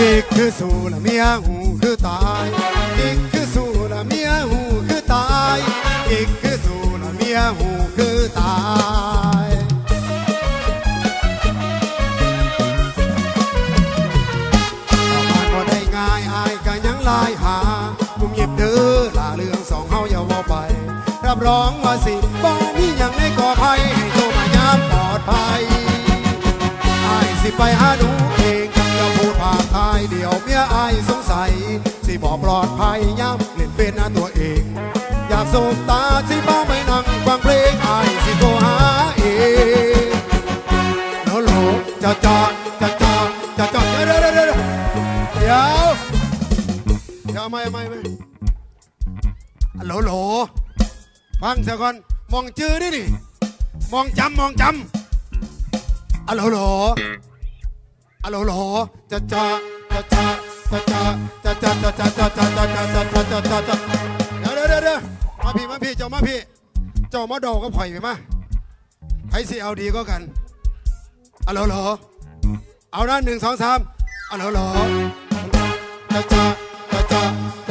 กิ๊กคือสูละเมียหูคือตายกิกคือสูละเมียหูคือตายกิกคือสูละเมียหูคือตายประมาณบ่ได้ง่ายอายก็ยังลายหามุมหยิบเด้อลาเรื่องสองเฮาอย่าว่าไป รับรองว่าสิบ่มีหยังในก่อภัยให้โทรมายามปลอดภัยอายสิไปหาห ยวเมียอายสงสัย สิบอกปลอดภัยยามเล่นเป็นหน้าตัวเอง อยากสบตาสิบ้าไม่นั่งฟังเพลงอายสิโทรหาเองโลโลกจะจอดจะจอดจะจอดเดี๋ยวเดี๋ยวเดี๋ยวเดี๋ยวเดี๋ยวเดี๋ยวไม่ไม่ไม่โหลโหลฟังเสียก่อนมองจื้อดินี่มองจำมองจำอะโหลโหลอะโหลโหลจะจอดจะจอด จะจอดจะจอดจะจอดจะจอดจะจอดจะจอดจะจอดจะจอดเดี๋ยวเดี๋ยวเดี๋ยวมาพี่มาพี่เจ้ามาพี่ เจ้ามาดอกก็ผ่อยไปมาไผสิเอาดีก็กันอะโหลโหลเอานะหนึ่งสองสามอะโหลโหลจะจะจะจ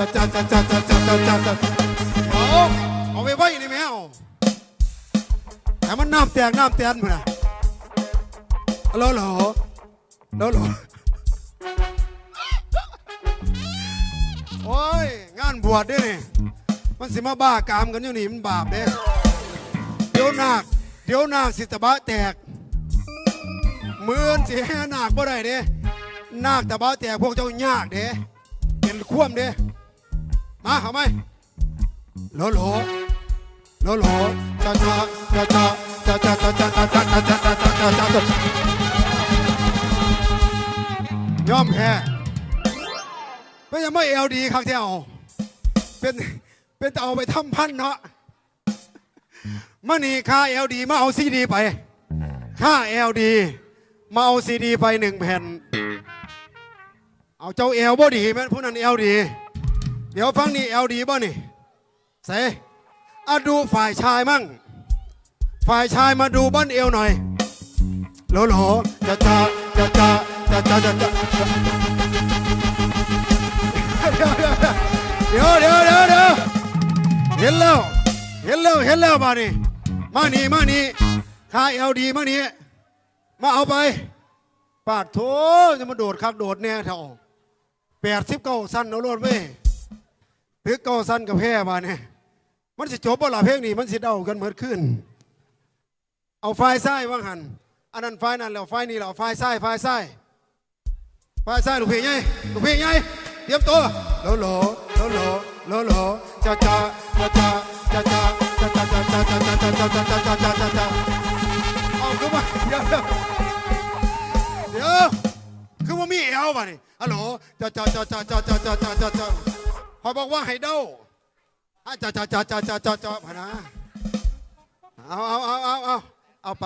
ะจะจะจะจะจะจะจะจะจะเอาเอาไปไว้นี่แมวแต่มันน้ำแตกน้ำแตนมันะอะโหลโหลโหลโหล บวชเด้นี่ มันสิมาบ้ากามกันอยู่นี่มันบาปเด้เดี๋ยวนาคเดี๋ยวนาคสิตะบะแตกเมือนสิให้นาคบ่ได้เด้นาคต่บ้าแต่พวกเจ้ายากเด้เป็นคว่ำเด้มาเอาไหมโหลโหลโหลโหลจ้าจ้าจ้าจ้าจ้าจ้าจ้าจ้าจ้าจ้าจ้าจ้าจ้าจ้าจ้าจ้ายอมแพ้ไม่ยังไม่เอลดีครับที่เอา เป็นเป็นเอาไปทำพันเนาะมานี่ค่าเอลดีมาเอาซีดีไป ค่าเอลดีมาเอาซีดีไปหนึ่งแผ่น เอาเจ้าเอลบ่ดีแม่นผู้นั้นเอลดี เดี๋ยวฟังนี่เอลดีบ่นี่เสอะดูฝ่ายชายมั่ง ฝ่ายชายมาดูบ้านเอวหน่อยโหลโหลจะจะจะจะจะจะจะจะ เดี๋ยวเดี๋ยวเดี๋ยวเดี๋ยวเห็นแล้ว เห็นแล้ว เห็นแล้วบ้านี่มานี่มานี่ค่าเอลดีมานี่มาเอาไป ปาดโถจะมาโดดคักโดดแน่เท่าแปดสิบเก้าสั้นเอาโลดเว้ยถือเก้าสั้นกับแพ้มาเนี่ยมันสิจบบ่ล่ะเพลงนี้มันสิเดากันเหมือนขึ้น เอาไฟซ้ว่างหันอันนั้นไฟนั่นแล้วไฟนี่แล้วไฟซ้ายไฟซ้ายไฟซ้ายลูกเพลงไงลูกเพลงไงเตรียมตัวโลโลโล โลโลโลจ้าจ้าจ้าจ้าจ้าจ้าจ้าจ้าจ้าจ้าจ้าจ้าจ้าจ้าจ้าจ้าจ้าจ้าจ้าเอาขึ้นมาเดี๋ยวเดี๋ยวเดี๋ยวคือว่ามีเอวป่ะนี่ฮัลโหลจ้าจ้าจ้าจ้าจ้าจ้าจ้าจ้าจ้าจ้าพอบอกว่าให้เด้าอะจ้าจ้าจ้าจ้าจ้าจ้าจ้าพนะเอาเอาเอาเอาเอาเอาไป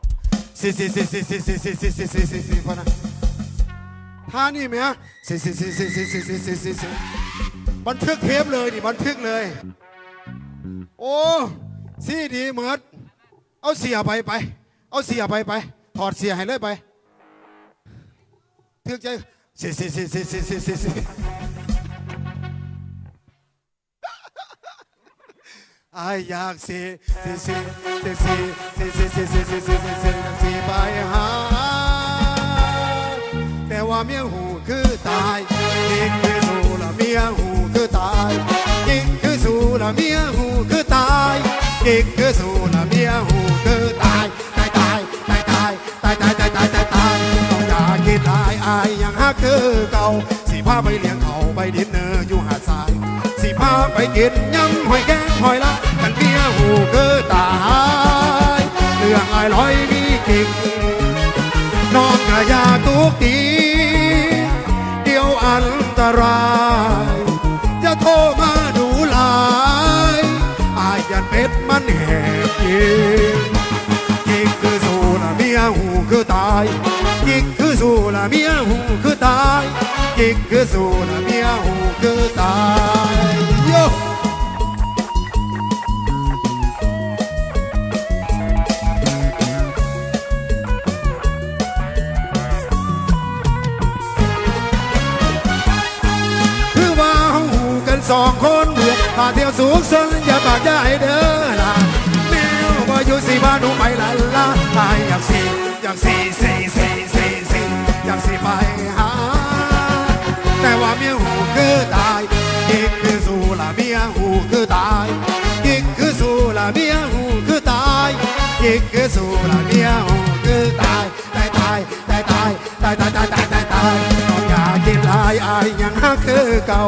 สิสิสิสิสิสิสิสิสิสิสิสิพอนะท่านี่ไหมฮะสิสิสิสิสิสิสิสิสิสิบันทึกเทปเลยนี่บันทึกเลย โอ้ซีดีเหมือนเอาเสียไปไป เอาเสียไปไปถอดเสียให้เลยไปทึกใจเสียเสียเสียเสียเสียเสียเสียเสี ไออยากเสียเสียเสียเสียเสียเสียเสียเสียเสียเสียเสียเสียเสียเสียไปหา แต่ว่าเมียหูคือตายกินคือสู้ละเมียหูคือตายกินคือสู้ละเมียหูคือตายกินคือสู้ละเมียหูคือตายตายตายตายตายตายตายตายตายตายตายต้องอย่าคิดตายอายยังฮักคือเก่าสิพาไปเลี้ยงเขาไปดินเนอร์อยู่หาดทรายสิพพาไปกินยำหอยแกงหอยละ เรื่องไอ้ลอยมีจริงน้องกะยาตุกตี เดียวอันตรายจะโทรมาดูลายอายยันเป็ดมันแหกยิงยิงคือสู้ละเมียหูคือตายยิงคือสู้ละเมียหูคือตายยิงคือสู้ละเมียหูคือตาย สองคนเดือพาเที่ยวสูงสนอย่าปากอย่าให้เด้อล่ะแมวบ่อยู่สิบ้านหนูไปละละตายอยากสิอยากสิสิสิสิสิอยากสิไปหา แต่ว่าเมียหูคือตายกิกคือสู้ละเมียหูคือตายกิกคือสู้ละเมียหูคือตายกิกคือสู้ละเมียหูคือตายตายตายตายตายตายตายตายตายตายตายน้องอยากกินหลายอายยังฮักคือเก่า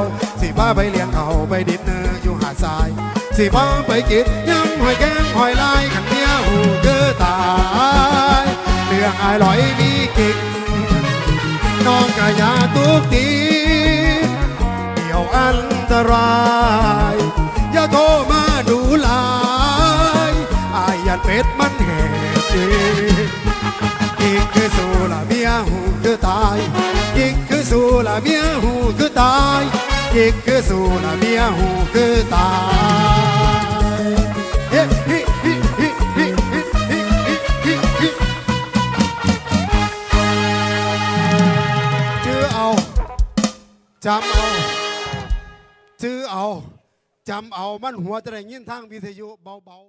สิบ้าไปเลี้ยงเขาไปดินเนอร์อยู่หาดทราย สิบ้าไปกินยำหอยแกงหอยลายขันเมียหูคือตายเรื่องอายลอยมีกิกน้องกะยาตุกตีเดี๋ยวอันตรายอย่าโทรมาดูลายอายยันเป็ดมันแห กิกคือสูนะเบียหูคือตายเฮ้ฮิฮิฮิฮิฮิฮิฮิฮิชื่อเอาจำเอาชื่อเอาจำเอามันหัวจะได้ยินทางวิทยุเบาๆ